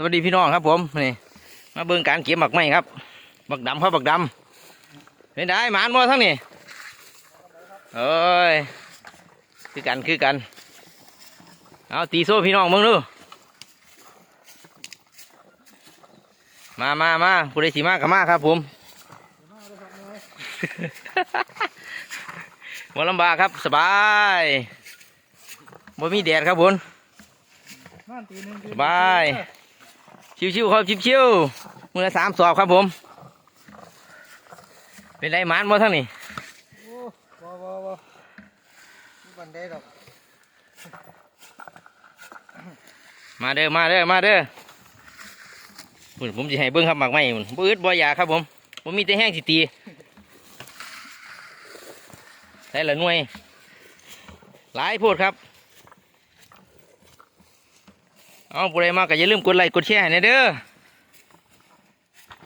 สวัสดีพี่น้องครับผมนี่มาเบิ่งการเก็บหมักไม้ครับบักดำครับบักดำเป็นได้หมานบ่ทั้งนี่เอ้ยคือกันคือกันเอาตีโซ่พี่น้องมึงดูมามามาผู้ใดสีมากกับมากครับผมบ่ลำบากครับสบายบ่มีแดดครับผมบาย ชิวๆครับชิวๆมือละสามสอบครับผม เป็นไรหมานบ่ทั้งนี่โอ้ว้าวว้าวว้าวนี่บันไดดอกมาเด้อมาเด้อมาเด้อพุ่นผมจะให้เบิ้งครับหมากไม้พุ่นบ่อึดบ่อยากครับผมผมมีแต่แห้งสิตีใส่ละหน่วย หลายโพดครับ เอาผู้ใดมากก็อย่าลืมกดไลค์กดแชร์ให้หนะเด้อ